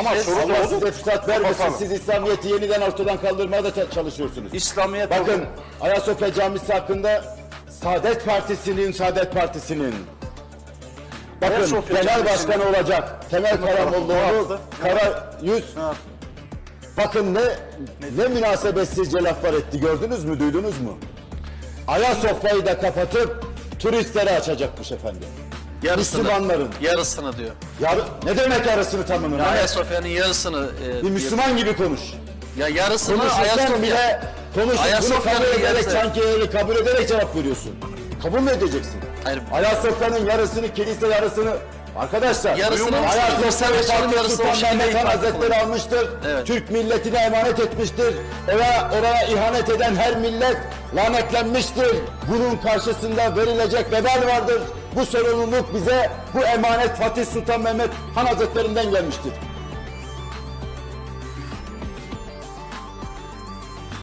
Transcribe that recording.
Ama soru Allah size fırsat vermesin. Kapatalım. Siz İslamiyet'i yeniden ortadan kaldırmaya da ça- çalışıyorsunuz. İslamiyet Bakın. Ayasofya Camisi hakkında Saadet Partisi'nin, Saadet Partisi'nin bakın Ayasofya genel Camisi'nin- başkanı olacak Temel Karamollaoğlu yaptı? kara yüz Ne yaptı? bakın ne ne münasebetsizce laflar etti gördünüz mü duydunuz mu? Ayasofya'yı da kapatıp turistlere açacakmış efendim. Yarısını, Müslümanların. Yarısını diyor. Yarı, ne demek yarısını tamamını? Ya Ayasofya'nın yarısını... e, bir Müslüman gibi konuş. Ya yarısını Ayasofya... bile konuş, bunu kabul ederek sanki öyle kabul ederek cevap veriyorsun. Kabul mü edeceksin? Hayır. Ayasofya'nın yarısını, kilise yarısını Arkadaşlar, Yarısını Ayasofya Fatih yarısı o Sultan Mehmet Hazretleri almıştır. Evet. Türk milletine emanet etmiştir. Oraya, oraya ihanet eden her millet lanetlenmiştir. Bunun karşısında verilecek vebal vardır. Bu sorumluluk bize bu emanet Fatih Sultan Mehmet Han Hazretlerinden gelmiştir.